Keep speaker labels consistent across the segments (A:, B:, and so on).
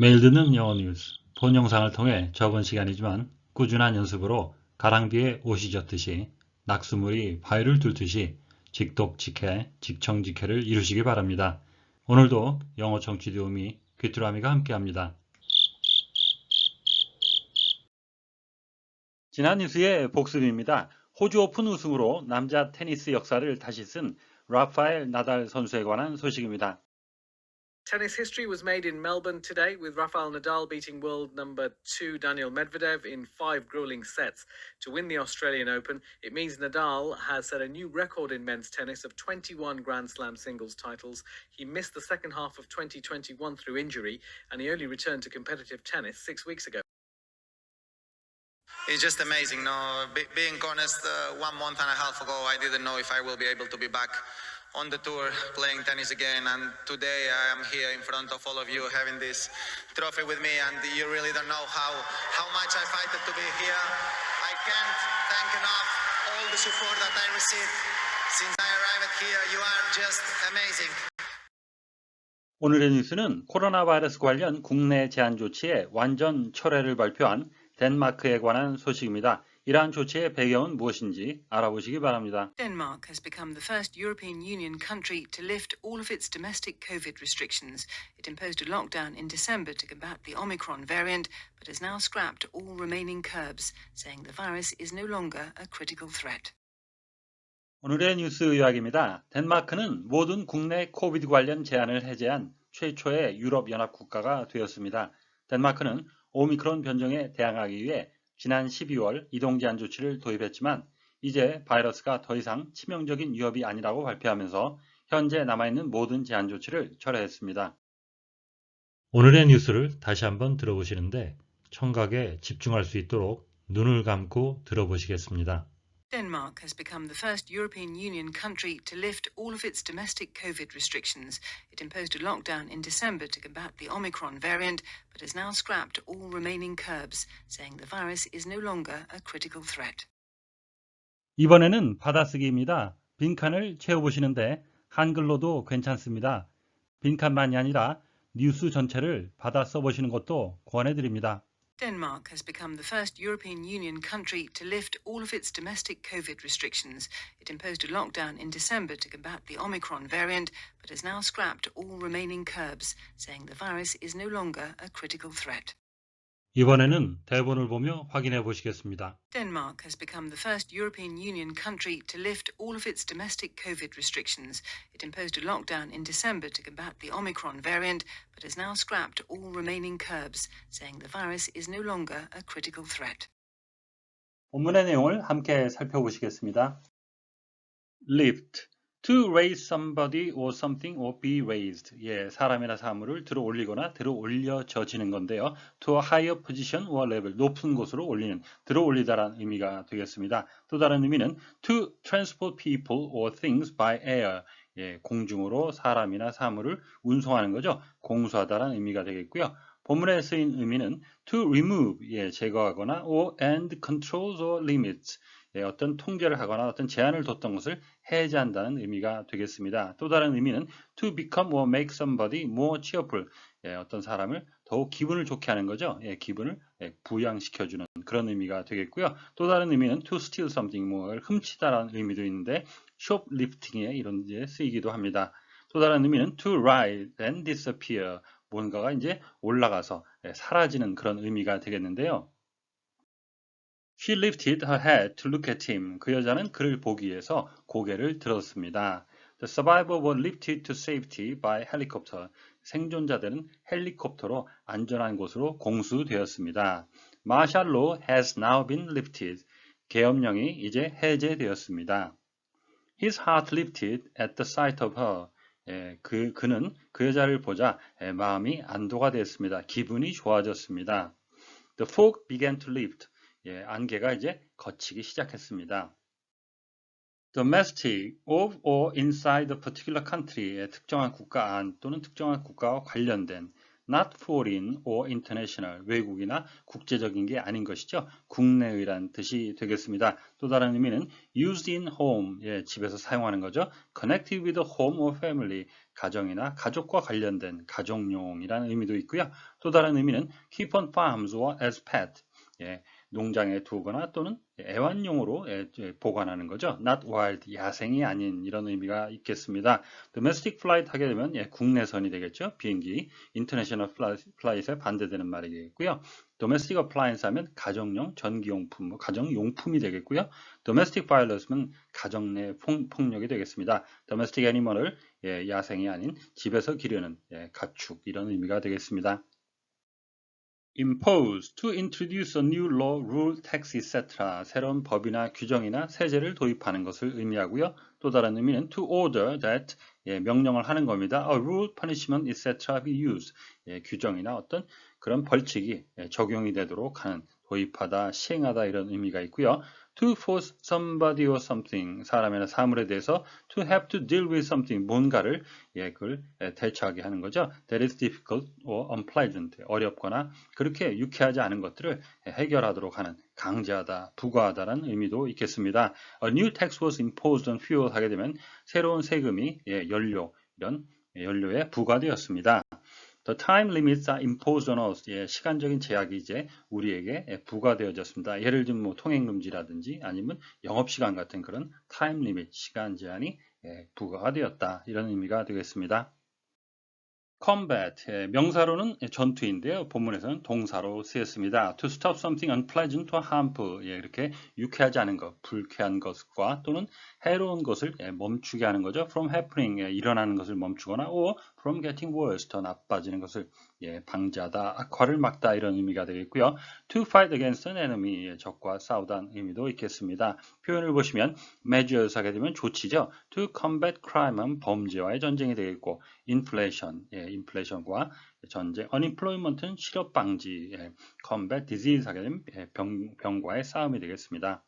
A: 듣는 영어 뉴스, 본 영상을 통해 적은 시간이지만 꾸준한 연습으로 가랑비에 옷이 젖듯이 낙수물이 바위를 뚫듯이 직독직해, 직청직해를 이루시기 바랍니다. 오늘도 영어 청취 도우미 귀뚜라미가 함께합니다. 지난 뉴스의 복습입니다. 호주 오픈 우승으로 남자 테니스 역사를 다시 쓴 라파엘 나달 선수에 관한 소식입니다.
B: Tennis history was made in Melbourne today with Rafael Nadal beating world number two Daniel Medvedev in five grueling sets to win the Australian Open. It means Nadal has set a new record in men's tennis of 21 Grand Slam singles titles. He missed the second half of 2021 through injury and he only returned to competitive tennis six weeks ago.
C: It's just amazing. No, be, being honest, uh, one month and a half ago, I didn't know if I will be able to be back on the tour playing tennis again. And today, I am here in front of all of you, having this trophy with me. And you really don't know how how much I fight to be here. I can't thank enough all the support that I received since I arrived here. You are just amazing.
A: 오늘의 뉴스는 코로나 바이러스 관련 국내 제한 조치의 완전 철회를 발표한 덴마크에 관한 소식입니다. 이러한 조치의 배경은 무엇인지 알아보시기 바랍니다.
D: Denmark has become the first European Union country to lift all of its domestic COVID restrictions. It imposed a lockdown in December to combat the Omicron variant, but has now scrapped all remaining curbs, saying the virus is no longer a critical threat.
A: 오늘의 뉴스 요약입니다. 덴마크는 모든 국내 코비드 관련 제한을 해제한 최초의 유럽 연합 국가가 되었습니다. 덴마크는 오미크론 변종에 대항하기 위해 지난 12월 이동 제한 조치를 도입했지만 이제 바이러스가 더 이상 치명적인 위협이 아니라고 발표하면서 현재 남아있는 모든 제한 조치를 철회했습니다. 오늘의 뉴스를 다시 한번 들어보시는데 청각에 집중할 수 있도록 눈을 감고 들어보시겠습니다.
D: Denmark has become the first European Union country to lift all of its domestic COVID restrictions. It imposed a lockdown in December to combat the Omicron variant, but has now scrapped all remaining curbs, saying the virus is no longer a critical threat.
A: 이번에는 받아쓰기입니다. 빈칸을 채워보시는데 한글로도 괜찮습니다. 빈칸만이 아니라 뉴스 전체를 받아 써보시는 것도 권해드립니다.
D: Denmark has become the first European Union country to lift all of its domestic COVID restrictions. It imposed a lockdown in December to combat the Omicron variant, but has now scrapped all remaining curbs, saying the virus is no longer a critical threat.
A: 이번에는 대본을 보며 확인해 보시겠습니다.
D: Denmark has become the first European Union country to lift all of its domestic COVID restrictions. It imposed a lockdown in December to combat the Omicron variant, but has now scrapped all remaining curbs, saying the virus is no longer a critical threat.
A: 본문의 내용을 함께 살펴보시겠습니다. lift to raise somebody or something or be raised. 예, 사람이나 사물을 들어 올리거나 들어 올려져지는 건데요. to a higher position or level. 높은 곳으로 올리는, 들어 올리다라는 의미가 되겠습니다. 또 다른 의미는 to transport people or things by air. 예, 공중으로 사람이나 사물을 운송하는 거죠. 공수하다라는 의미가 되겠고요. 본문에 쓰인 의미는 to remove, 예, 제거하거나 or and controls or limits. 예, 어떤 통제를 하거나 어떤 제한을 뒀던 것을 해제한다는 의미가 되겠습니다. 또 다른 의미는 to become or make somebody more cheerful. 예, 어떤 사람을 더욱 기분을 좋게 하는 거죠. 예, 기분을 예, 부양시켜주는 그런 의미가 되겠고요. 또 다른 의미는 to steal something, 뭐를 훔치다라는 의미도 있는데 shoplifting에 이런 데 쓰이기도 합니다. 또 다른 의미는 to rise and disappear. 뭔가가 이제 올라가서 예, 사라지는 그런 의미가 되겠는데요. She lifted her head to look at him. 그 여자는 그를 보기 위해서 고개를 들었습니다. The survivor were lifted to safety by helicopter. 생존자들은 헬리콥터로 안전한 곳으로 공수되었습니다. Martial law has now been lifted. 계엄령이 이제 해제되었습니다. His heart lifted at the sight of her. 예, 그, 그는 그 여자를 보자 예, 마음이 안도가 됐습니다. 기분이 좋아졌습니다. The fog began to lift. 예, 안개가 이제 걷히기 시작했습니다. domestic of or inside a particular country의 특정한 국가 안 또는 특정한 국가와 관련된 not foreign or international, 외국이나 국제적인 게 아닌 것이죠. 국내의란 뜻이 되겠습니다. 또 다른 의미는 used in home, 예, 집에서 사용하는 거죠. connected with home or family, 가정이나 가족과 관련된 가정용이라는 의미도 있고요. 또 다른 의미는 keep on farms or as pet, 예, 농장에 두거나 또는 애완용으로 예, 예, 보관하는 거죠. not wild, 야생이 아닌 이런 의미가 있겠습니다. domestic flight 하게 되면 예, 국내선이 되겠죠. 비행기, international flight에 반대되는 말이 되겠고요. domestic appliance 하면 가정용, 전기용품, 뭐 가정용품이 되겠고요. domestic violence는 가정 내 폭, 폭력이 되겠습니다. domestic animal을 예, 야생이 아닌 집에서 기르는 예, 가축 이런 의미가 되겠습니다. Impose, to introduce a new law, rule, tax, etc. 새로운 법이나 규정이나 세제를 도입하는 것을 의미하고요. 또 다른 의미는 to order that 예, 명령을 하는 겁니다. A rule, punishment, etc. be used. 예, 규정이나 어떤 그런 벌칙이 예, 적용이 되도록 하는 도입하다, 시행하다 이런 의미가 있고요. to force somebody or something 사람이나 사물에 대해서 to have to deal with something 뭔가를 예, 그걸 예, 대처하게 하는 거죠. That is difficult or unpleasant 어렵거나 그렇게 유쾌하지 않은 것들을 예, 해결하도록 하는 강제하다, 부과하다라는 의미도 있겠습니다. A new tax was imposed on fuel 하게 되면 새로운 세금이 예, 연료 이런 예, 연료에 부과되었습니다. The time limits are imposed on us. 예, 시간적인 제약이 이제 우리에게 예, 부과되어졌습니다. 예를 들면 뭐 통행금지라든지 아니면 영업시간 같은 그런 time limit, 시간 제한이 예, 부과가 되었다. 이런 의미가 되겠습니다. Combat, 예, 명사로는 전투인데요. 본문에서는 동사로 쓰였습니다. to stop something unpleasant or harmful, 예, 이렇게 유쾌하지 않은 것, 불쾌한 것과 또는 해로운 것을 예, 멈추게 하는 거죠. from happening, 예, 일어나는 것을 멈추거나 or from getting worse, 더 나빠지는 것을 예, 방지하다, 악화를 막다 이런 의미가 되겠고요. to fight against an enemy, 예, 적과 싸우다는 의미도 있겠습니다. 표현을 보시면 measures 하게 되면 조치죠. to combat crime은 범죄와의 전쟁이 되겠고 inflation, 예, 인플레이션과 전쟁, unemployment는 실업 방지, 예, combat disease 하게 예, 병, 병과의 싸움이 되겠습니다.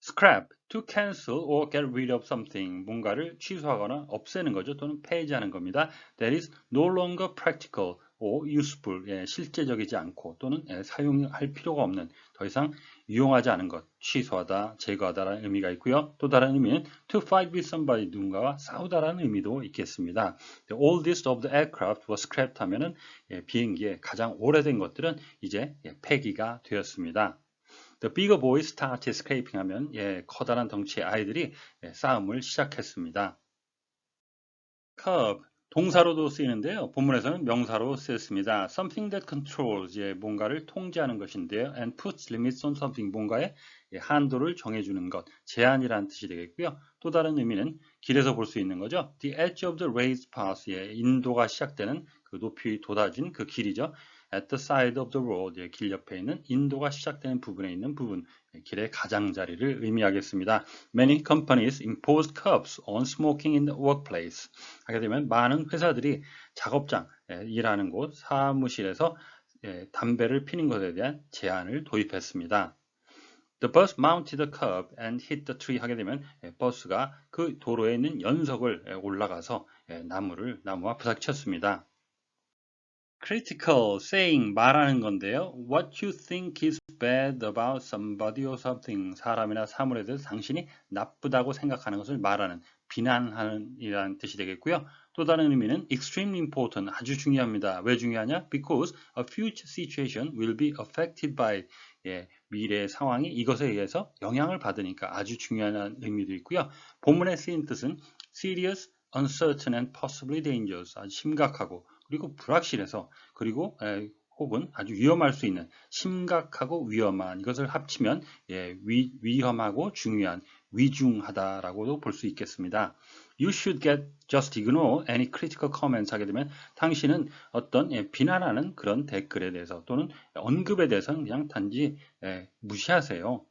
A: scrap, to cancel or get rid of something, 뭔가를 취소하거나 없애는 거죠. 또는 폐지하는 겁니다. That is no longer practical or useful, 예, 실제적이지 않고 또는 예, 사용할 필요가 없는 더 이상 유용하지 않은 것, 취소하다, 제거하다라는 의미가 있고요. 또 다른 의미는 to fight with somebody, 누군가와 싸우다라는 의미도 있겠습니다. The oldest of the aircraft was scrapped 하면은 예, 비행기의 가장 오래된 것들은 이제 예, 폐기가 되었습니다. The bigger boys started scraping 하면 예, 커다란 덩치의 아이들이 예, 싸움을 시작했습니다. curb 동사로도 쓰이는데요. 본문에서는 명사로 쓰였습니다. Something that controls, 예, 뭔가를 통제하는 것인데요. And puts limits on something, 뭔가의 예, 한도를 정해주는 것, 제한이라는 뜻이 되겠고요. 또 다른 의미는 길에서 볼 수 있는 거죠. The edge of the raised path, 예, 인도가 시작되는 그 높이 돋아진 그 길이죠. At the side of the road, 예, 길 옆에 있는 인도가 시작되는 부분에 있는 부분, 예, 길의 가장자리를 의미하겠습니다. Many companies imposed curbs on smoking in the workplace. 하게 되면 많은 회사들이 작업장, 예, 일하는 곳, 사무실에서 예, 담배를 피는 것에 대한 제한을 도입했습니다. The bus mounted a curb and hit the tree 하게 되면 예, 버스가 그 도로에 있는 연석을 예, 올라가서 예, 나무를 나무와 부닥쳤습니다. Critical saying 말하는 건데요. What you think is bad about somebody or something 사람이나 사물에 대해서 당신이 나쁘다고 생각하는 것을 말하는 비난하는 이라는 뜻이 되겠고요. 또 다른 의미는 extremely important 아주 중요합니다. 왜 중요하냐? Because a future situation will be affected by 예, 미래의 상황이 이것에 의해서 영향을 받으니까 아주 중요한 의미도 있고요. 본문에 쓰인 뜻은 serious, uncertain and possibly dangerous 아주 심각하고 그리고 불확실해서 그리고 에, 혹은 아주 위험할 수 있는 심각하고 위험한 이것을 합치면 예, 위, 위험하고 중요한 위중하다라고도 볼 수 있겠습니다. You should get just ignore any critical comments 하게 되면 당신은 어떤 예, 비난하는 그런 댓글에 대해서 또는 언급에 대해서는 그냥 단지 예, 무시하세요.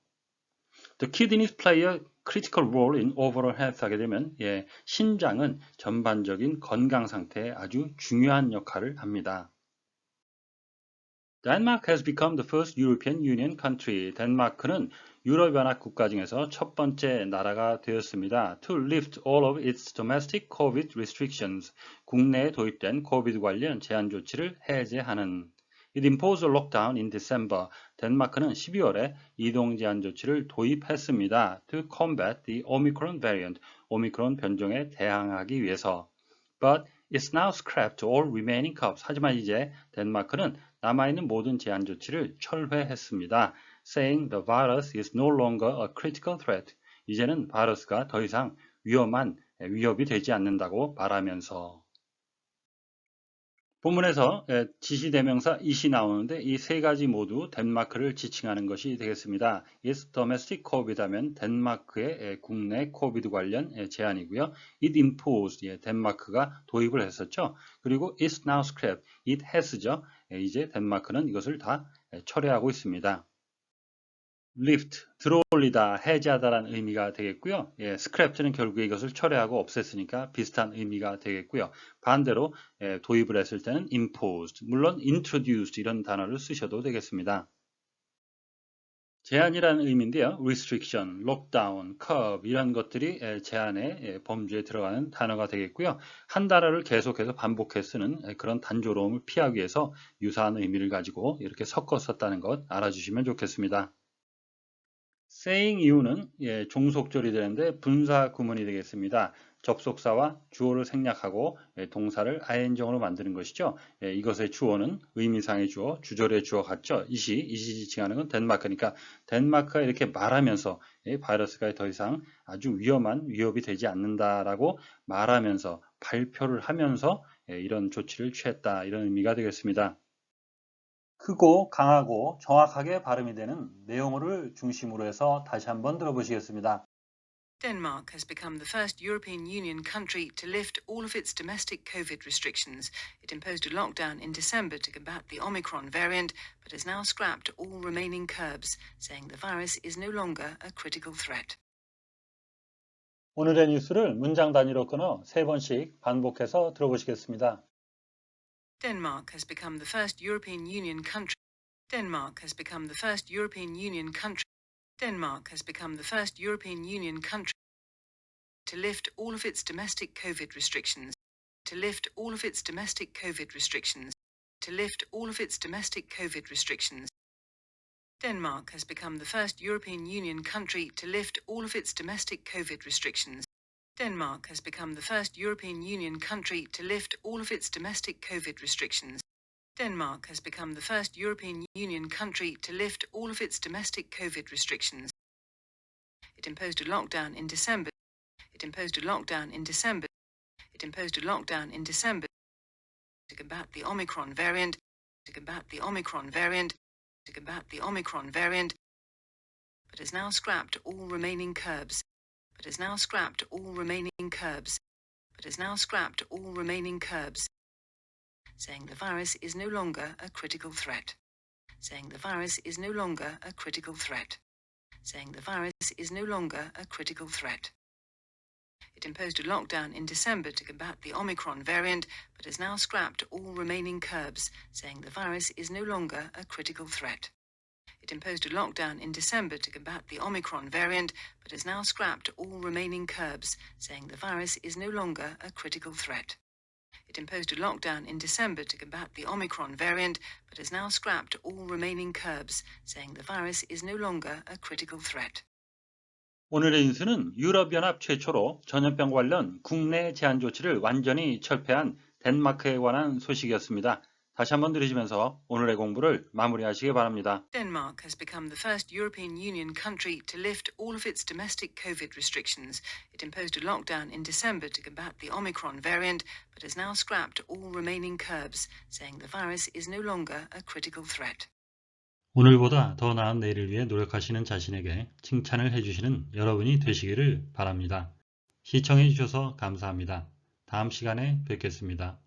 A: The kidneys play a critical role in overall health 하게 되면 예, 신장은 전반적인 건강 상태에 아주 중요한 역할을 합니다. Denmark has become the first European Union country. 덴마크는 유럽연합 국가 중에서 첫 번째 나라가 되었습니다. To lift all of its domestic COVID restrictions. 국내에 도입된 코비드 관련 제한 조치를 해제하는 It imposed a lockdown in December. 덴마크는 12월에 이동 제한 조치를 도입했습니다. To combat the Omicron variant. 오미크론 변종에 대항하기 위해서. But it's now scrapped all remaining curbs. 하지만 이제 덴마크는 남아있는 모든 제한 조치를 철회했습니다. Saying the virus is no longer a critical threat. 이제는 바이러스가 더 이상 위험한 위협이 되지 않는다고 말하면서 본문에서 예, 지시대명사 it이 나오는데 이 세 가지 모두 덴마크를 지칭하는 것이 되겠습니다. is domestic COVID 하면 덴마크의 예, 국내 코비드 관련 예, 제한이고요. it imposed 예, 덴마크가 도입을 했었죠. 그리고 is now scrapped it has죠. 예, 이제 덴마크는 이것을 다 예, 철회하고 있습니다. Lift 들어올리다 해제하다라는 의미가 되겠고요. 예, scraped는 결국에 이것을 철회하고 없앴으니까 비슷한 의미가 되겠고요. 반대로 예, 도입을 했을 때는 imposed 물론 introduced 이런 단어를 쓰셔도 되겠습니다. 제한이라는 의미인데요. restriction, lockdown, curb 이런 것들이 예, 제한의 예, 범주에 들어가는 단어가 되겠고요. 한 단어를 계속해서 반복해 쓰는 예, 그런 단조로움을 피하기 위해서 유사한 의미를 가지고 이렇게 섞어 썼다는 것 알아주시면 좋겠습니다. Saying 이유는 예, 종속절이 되는데 분사 구문이 되겠습니다. 접속사와 주어를 생략하고 예, 동사를 ing형으로 만드는 것이죠. 예, 이것의 주어는 의미상의 주어, 주절의 주어 같죠. 이시, 이시 지칭하는 건 덴마크니까 덴마크가 이렇게 말하면서 예, 바이러스가 더 이상 아주 위험한 위협이 되지 않는다라고 말하면서 발표를 하면서 예, 이런 조치를 취했다 이런 의미가 되겠습니다. 크고 강하고 정확하게 발음이 되는 내용어를 중심으로 해서 다시 한번 들어보시겠습니다.
D: Denmark has become the first European Union country to lift all of its domestic COVID restrictions. It imposed a lockdown in December to combat the Omicron variant, but has now scrapped all remaining curbs, saying the virus is no longer a critical threat.
A: 오늘의 뉴스를 문장 단위로 끊어 세 번씩 반복해서 들어보시겠습니다.
D: Denmark has become the first European Union country. Denmark has become the first European Union country. Denmark has become the first European Union country to lift all of its domestic COVID restrictions. To lift all of its domestic COVID restrictions. To lift all of its domestic COVID restrictions. Denmark has become the first European Union country to lift all of its domestic COVID restrictions. Denmark has become the first European Union country to lift all of its domestic COVID restrictions. Denmark has become the first European Union country to lift all of its domestic COVID restrictions. It imposed a lockdown in December. It imposed a lockdown in December. It imposed a lockdown in December to combat the Omicron variant. To combat the Omicron variant. To combat the Omicron variant. But has now scrapped all remaining curbs. But has now scrapped all remaining curbs. But has now scrapped all remaining curbs saying the virus is no longer a critical threat. Saying the virus is no longer a critical threat. Saying the virus is no longer a critical threat. It imposed a lockdown in December to combat the Omicron variant, but has now scrapped all remaining curbs, saying the virus is no longer a critical threat. It imposed a lockdown in December to combat the Omicron variant, but has now scrapped all remaining curbs, saying the virus is no longer a critical threat. It imposed a lockdown in December to combat the Omicron variant, but has now scrapped all remaining curbs, saying the virus is no longer a critical threat.
A: 오늘의 뉴스는 유럽연합 최초로 전염병 관련 국내 제한 조치를 완전히 철폐한 덴마크에 관한 소식이었습니다. 다시 한번 들으시면서 오늘의 공부를 마무리하시기 바랍니다.
D: Denmark has become the first European Union country to lift all of its domestic COVID restrictions. It imposed a lockdown in December to combat the Omicron variant, but has now scrapped all remaining curbs, saying the virus is no longer a critical threat.
A: 오늘보다 더 나은 내일을 위해 노력하시는 자신에게 칭찬을 해주시는 여러분이 되시기를 바랍니다. 시청해 주셔서 감사합니다. 다음 시간에 뵙겠습니다.